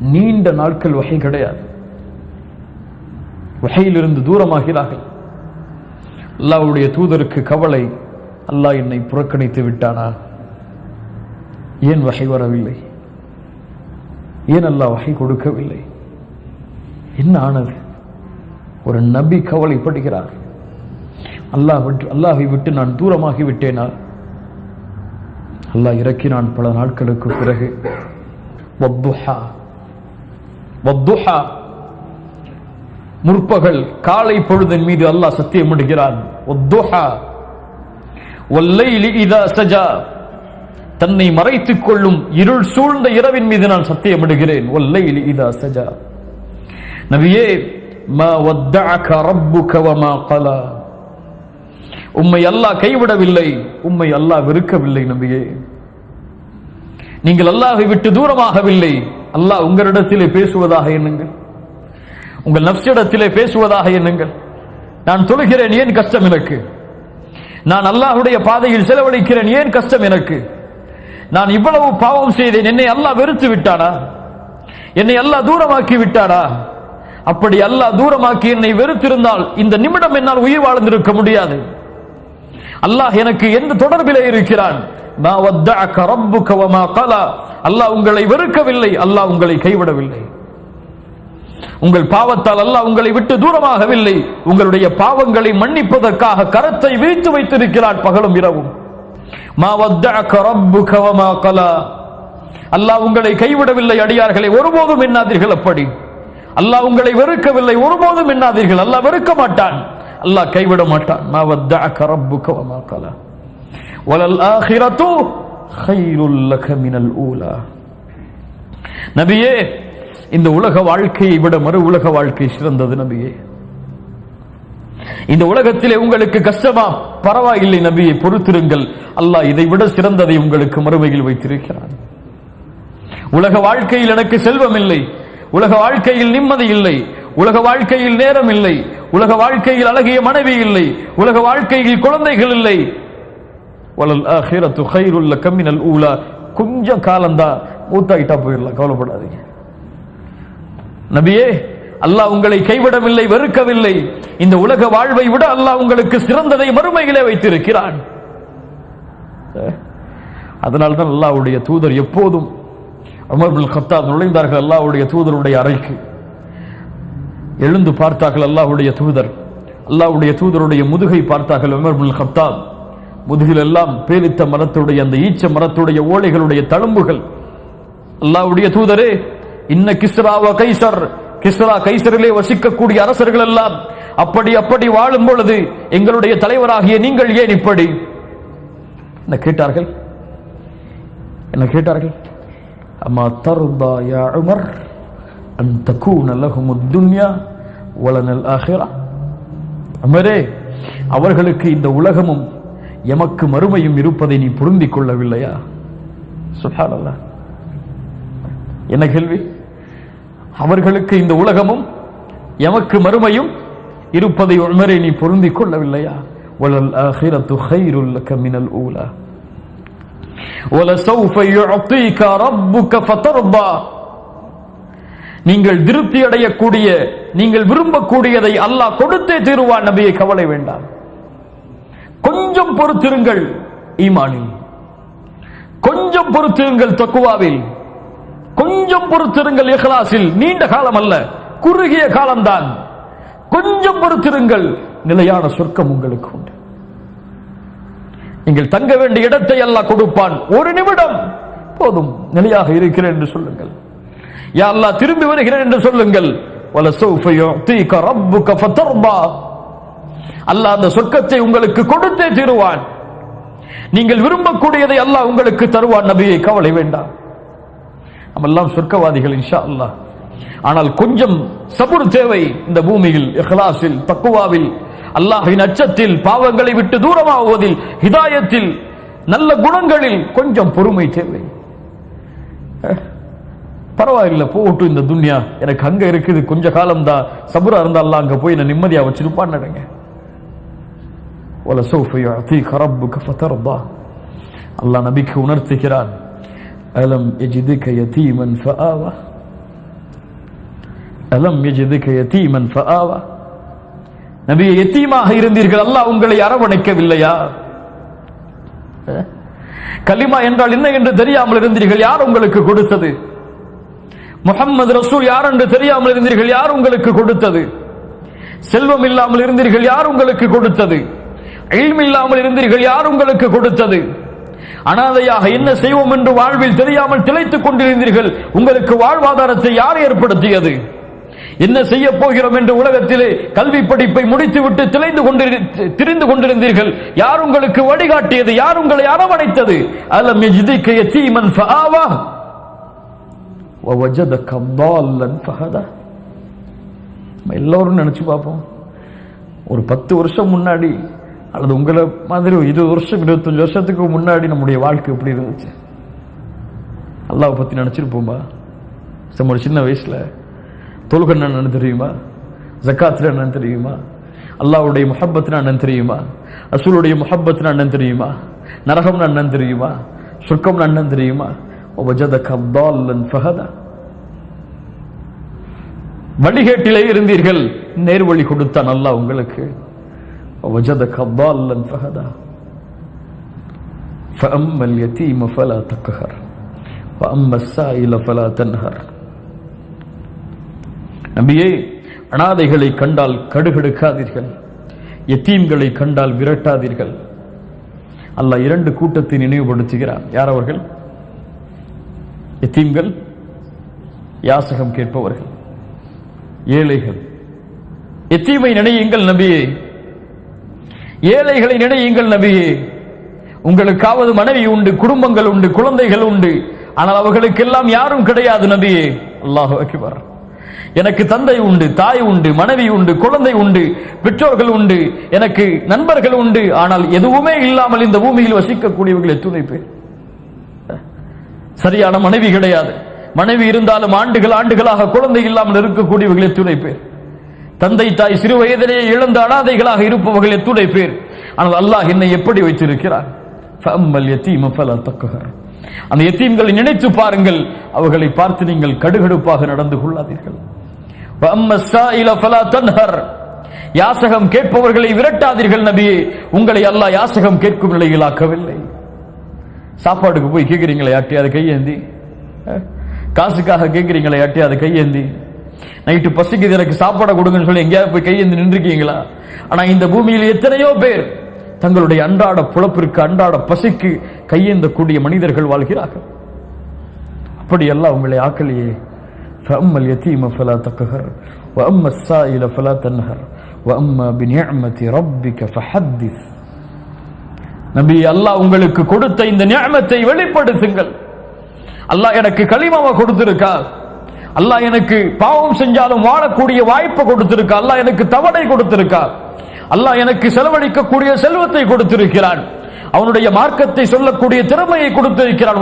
நீண்ட நாட்கள் வகை கிடையாது. வகையிலிருந்து தூரமாகிறார்கள் அல்லாஹ்வுடைய தூதருக்கு கவலை அல்லாஹ் என்னை புறக்கணித்து விட்டானா? ஏன் வகை வரவில்லை? ஏன் அல்லாஹ் வகை கொடுக்கவில்லை? என்ன ஆனது? ஒரு நபி கவலைப்படுகிறார். அல்லாஹ் விட்டு அல்லாஹை விட்டு நான் தூரமாகி விட்டேனா? அல்லாஹ் இறக்கினான் பல நாட்களுக்கு பிறகு. வத்துஹா. வத்துஹா. முற்பகல் காலை பொழுதின் மீது அல்லாஹ் சத்தியமிடுகிறான் வத்துஹா. வல்லைலி இதா சஜா. தன்னை மறைத்துக் கொள்ளும் இருள் சூழ்ந்த இரவின் மீது நான் சத்தியமிடுகிறேன் வல்லைலி இதா சஜா. நபியே மா வத்தஅக ரப்புக வமா கலா உம்மை அல்லாஹ் கைவிடவில்லை. உம்மை அல்லாஹ் வெறுக்கவில்லை நபியே. நீங்கள் அல்லாஹை விட்டு தூரமாகவில்லை. அல்லாஹ் உங்களிடத்திலே பேசுவதாக எண்ணுங்கள். உங்கள் நப்சிடத்திலே பேசுவதாக எண்ணுங்கள். நான் தொழுகிறேன் ஏன் கஷ்டம் எனக்கு? நான் அல்லாஹ்வுடைய பாதையில் செலவழிக்கிறேன் ஏன் கஷ்டம் எனக்கு? நான் இவ்வளவு பாவம் செய்தேன் என்னை அல்லாஹ் வெறுத்து விட்டானா? என்னை அல்லாஹ் தூரமாக்கி விட்டானா? அப்படி அல்லாஹ் தூரமாக்கி என்னை வெறுத்திருந்தால் இந்த நிமிடம் என்னால் உயிர் வாழ்ந்திருக்க முடியாது. அல்லாஹ் எனக்கு எந்த தொடர்பிலே இருக்கிறான்? கலா அல்லாஹ் உங்களை வெறுக்கவில்லை அல்லாஹ் உங்களை கைவிடவில்லை. உங்கள் பாவத்தால் அல்லாஹ் உங்களை விட்டு தூரமாகவில்லை. உங்களுடைய பாவங்களை மன்னிப்பதற்காக கரத்தை வீழ்த்து வைத்திருக்கிறார் பகலும் இரவும். மா கலா அல்லாஹ் உங்களை கைவிடவில்லை அடியார்களை ஒருபோதும் எண்ணாதீர்கள் அப்படி. அல்லாஹ் உங்களை வெறுக்கவில்லை ஒருபோதும் எண்ணாதீர்கள். அல்லாஹ் வெறுக்க மாட்டான். அல்லாஹ் கைவிட மாட்டான். மா வத்தஅக ரப்புக கலா ওয়ালাল আখিরাতু খাইরুল நபியே இந்த உலக வாழ்க்கையை விட மறு உலக வாழ்க்கை சிறந்தது நபியே. இந்த உலகத்திலே உங்களுக்கு கஷ்டமா? பரவாயில்லை நபியை பொறுத்திருங்கள். அல்லாஹ் இதை விட சிறந்ததை உங்களுக்கு மறுமையில் வைத்திருக்கிறான். உலக வாழ்க்கையில் எனக்கு செல்வம் இல்லை உலக வாழ்க்கையில் நிம்மதி இல்லை. உலக வாழ்க்கையில் நேரம் இல்லை. உலக வாழ்க்கையில் அழகிய மனைவி இல்லை. உலக வாழ்க்கையில் குழந்தைகள் இல்லை. வலல் ஆஹிரத்து கைருல்ல கம்மினல் ஊலா. கொஞ்சம் காலந்தான் மூத்தாயிட்டா போயிடலாம் கவலைப்படாதீங்க. நபியே அல்லாஹ் உங்களை கைவிடவில்லை வெறுக்கவில்லை. இந்த உலக வாழ்வை விட அல்லாஹ் உங்களுக்கு சிறந்ததை மறுமையிலே வைத்திருக்கிறான். அதனால்தான் அல்லாவுடைய தூதர் எப்போதும் உமர் பின் கத்தாப் நுழைந்தார்கள் அல்லாவுடைய தூதருடைய அறைக்கு. எழுந்து பார்த்தார்கள் அல்லாஹுடைய தூதர். அல்லாஹ்வுடைய தூதருடைய முதுகை பார்த்தார்கள் உமர் பின் கத்தாப். முதுகிலெல்லாம் பேலித்த பேரித்த மரத்துடைய அந்த ஈச்ச மரத்துடைய ஓலைகளுடைய தழும்புகள். அல்லாவுடைய தூதரே இன்ன கிஸ்ராவ கைசர். கிஸ்ரா கைசரிலே வசிக்கக்கூடிய அரசர்கள் எல்லாம் அப்படி அப்படி வாழும் பொழுது எங்களுடைய தலைவராகிய நீங்கள் ஏன் இப்படி? என்ன கேட்டார்கள்? என்ன கேட்டார்கள்? அம்மா தருதா யா உமர் அன் தக்கூன துன்யா வலனல் ஆகிறா அமரே அவர்களுக்கு இந்த உலகமும் எமக்கு மறுமையும் இருப்பதை நீ பொருந்திக் கொள்ளவில்லையா சுப்ஹானல்லாஹ் என்ன கேள்வி அவர்களுக்கு இந்த உலகமும் எமக்கு மறுமையும் இருப்பதை உண்மரை நீ பொருந்திக் கொள்ளவில்லையா வலல் ஆஹிரத்து கைருல் லக மினல் ஊலா وَلَسَوْفَ يُعْطِيكَ رَبُّكَ فَتَرْضَى நீங்கள் திருப்தி அடையக்கூடிய நீங்கள் விரும்பக்கூடியதை அல்லாஹ் கொடுத்தே தீருவான் நபியை கவலை வேண்டாம் கொஞ்சம் பொறுத்திருங்கள் ஈமானில். கொஞ்சம் பொறுத்திருங்கள் தக்குவாவில். கொஞ்சம் பொறுத்திருங்கள் இஹ்லாசில் நீண்ட காலம் அல்ல குறுகிய காலம்தான். கொஞ்சம் பொறுத்திருங்கள் நிலையான சொர்க்கம் உங்களுக்கு உண்டு. நீங்கள் தங்க வேண்டிய இடத்தை எல்லாம் கொடுப்பான். ஒரு நிமிடம் போதும் நிலையாக இருக்கிறேன் என்று சொல்லுங்கள். யா அல்லா திரும்பி வருகிறேன் என்று சொல்லுங்கள். வலசௌஃப யுஅதீக ரப்புக ஃபதர்பா. அல்லாஹ் அந்த சொர்க்கத்தை உங்களுக்கு கொடுத்தே தீருவான். நீங்கள் விரும்பக்கூடியதை அல்லாஹ் உங்களுக்கு தருவான். நபியை கவலை வேண்டாம். நம்மெல்லாம் சொர்க்கவாதிகள் இன்ஷா அல்லாஹ் ஆனால் கொஞ்சம் சபுர் தேவை இந்த பூமியில் இஹ்லாஸில் தக்குவாவில். அல்லாஹின் அச்சத்தில் பாவங்களை விட்டு தூரமாகுவதில் ஹிதாயத்தில் நல்ல குணங்களில் கொஞ்சம் பொறுமை தேவை. பரவாயில்ல போட்டு இந்த துன்யா. எனக்கு அங்க இருக்குது கொஞ்ச காலம் தான் சபுரா இருந்தா அல்லாஹ் அங்க போய் நான் நிம்மதியா வச்சிருப்பான்னு நினைங்க. وَلَسَوْفَ يُعْطِيكَ رَبُّكَ فَتَرْضَى அல்லாஹ் நபிக்கு உணர்த்துகிறான் அலம் எஜிதுக யதீமன் ஃபஆவா அலம் யஜிதுக யதீமன் ஃபஆவா நபியே எத்தீமாக இருந்தீர்கள் அல்லாஹ் உங்களை அரவணைக்கவில்லையா அஹ்? கலிமா என்றால் என்ன என்று தெரியாமல் இருந்தீர்கள் யார் உங்களுக்கு கொடுத்தது முஹம்மது ரசூல் யார் என்று தெரியாமல் இருந்தீர்கள் யார் உங்களுக்கு கொடுத்தது செல்வம் இல்லாமல் இருந்தீர்கள் யார் உங்களுக்கு கொடுத்தது இல்ம் இல்லாமல் இருந்தீர்கள் யார் உங்களுக்கு கொடுத்தது அனாதையாக என்ன செய்வோம் என்று வாழ்வில் தெரியாமல் திளைத்துக் கொண்டிருந்தீர்கள் உங்களுக்கு வாழ்வாதாரத்தை யார் ஏற்படுத்தியது என்ன செய்ய போகிறோம் என்று உலகத்திலே கல்வி படிப்பை முடித்துவிட்டு திளைந்து கொண்டிரு திரிந்து கொண்டிருந்தீர்கள் யார் உங்களுக்கு வழிகாட்டியது யார் உங்களை அரவணைத்தது அலம் யஜிதுக யதீமன் ஃபஆவா ووجدك ضالا فهدى நம்ம எல்லோரும் நினைச்சு பார்ப்போம் ஒரு பத்து வருஷம் முன்னாடி அல்லது உங்களை மாதிரி இருபது வருஷம் இருபத்தஞ்சி வருஷத்துக்கு முன்னாடி நம்முடைய வாழ்க்கை எப்படி இருந்துச்சு? அல்லாவை பற்றி நினச்சிருப்போம்பா நம்மளோட சின்ன வயசில் தொழுகண்ணன் என்னன்னு தெரியுமா? ஜக்காத்தில் என்னன்னு தெரியுமா? அல்லாவுடைய முஹப்பத்தினா அண்ணன் தெரியுமா? அசூலுடைய முஹப்பத்தினா அண்ணன் தெரியுமா? நரகம்னா அண்ணன் தெரியுமா? சொர்க்கம்னா அண்ணன் தெரியுமா? வழிகேட்டிலே இருந்தீர்கள். நேர்வழி கொடுத்தான் அல்லா உங்களுக்கு. ووجدك ضالا فهدى فأما اليتيم فلا تقهر وأما السائل فلا تنهر நபியே அனாதைகளை கண்டால் கடுகெடுக்காதீர்கள் எத்தீம்களை கண்டால் விரட்டாதீர்கள் அல்லாஹ் இரண்டு கூட்டத்தை நினைவுபடுத்துகிறார் யார் அவர்கள் எத்தீம்கள் யாசகம் கேட்பவர்கள் ஏழைகள் எத்தீமை நினையுங்கள் நபியே ஏழைகளை நினையுங்கள் நபியே உங்களுக்காவது மனைவி உண்டு குடும்பங்கள் உண்டு குழந்தைகள் உண்டு. ஆனால் அவர்களுக்கெல்லாம் யாரும் கிடையாது நபியே அல்லாஹ் அக்பர். எனக்கு தந்தை உண்டு தாய் உண்டு மனைவி உண்டு குழந்தை உண்டு பெற்றோர்கள் உண்டு எனக்கு நண்பர்கள் உண்டு. ஆனால் எதுவுமே இல்லாமல் இந்த பூமியில் வசிக்கக்கூடியவர்கள் எத்துணை பேர்? சரியான மனைவி கிடையாது. மனைவி இருந்தாலும் ஆண்டுகள் ஆண்டுகளாக குழந்தை இல்லாமல் இருக்கக்கூடியவர்கள் எத்துணை பேர்? தந்தை தாய் சிறு வயதிலேயே இழந்த அனாதைகளாக இருப்பவர்கள் எத்துணை பேர். ஆனால் அல்லாஹ் என்னை எப்படி வைத்திருக்கிறார்? அந்த எத்தீம்களை நினைத்து பாருங்கள். அவர்களை பார்த்து நீங்கள் கடுகடுப்பாக நடந்து கொள்ளாதீர்கள். ஃபலா தன்ஹர். யாசகம் கேட்பவர்களை விரட்டாதீர்கள் நபியே. உங்களை அல்லாஹ் யாசகம் கேட்கும் நிலையில் ஆக்கவில்லை. சாப்பாடுக்கு போய் கேட்கிறீங்களே யாட்டி அதை கையேந்தி? காசுக்காக காசுக்காக யாட்டி அதை கையேந்தி? நைட்டு பசிக்குது எனக்கு சாப்பாடை கொடுங்கன்னு சொல்லி எங்கேயாவது போய் கையேந்தி நின்றுருக்கீங்களா ஆனா இந்த பூமியில் எத்தனையோ பேர் தங்களுடைய அன்றாட புலப்பிற்கு அன்றாட பசிக்கு கையேந்தக்கூடிய மனிதர்கள் வாழ்கிறார்கள் அப்படியெல்லாம் உங்களை ஆக்கலையே فأما اليتيم فلا تقهر وأما السائل فلا تنهر وأما بنعمة ربك فحدث நபி அல்லாஹ் உங்களுக்கு கொடுத்த இந்த நியமத்தை வெளிப்படுத்துங்கள் அல்லாஹ் எனக்கு களிமாவை கொடுத்திருக்கா அல்லாஹ் எனக்கு பாவம் செஞ்சாலும் வாழக்கூடிய வாய்ப்பை கொடுத்திருக்க அல்லாஹ் எனக்கு தவணை கொடுத்திருக்கார். அல்லாஹ் எனக்கு செலவழிக்கக்கூடிய செல்வத்தை கொடுத்திருக்கிறான். அவனுடைய மார்க்கத்தை சொல்லக்கூடிய திறமையை கொடுத்திருக்கிறான்.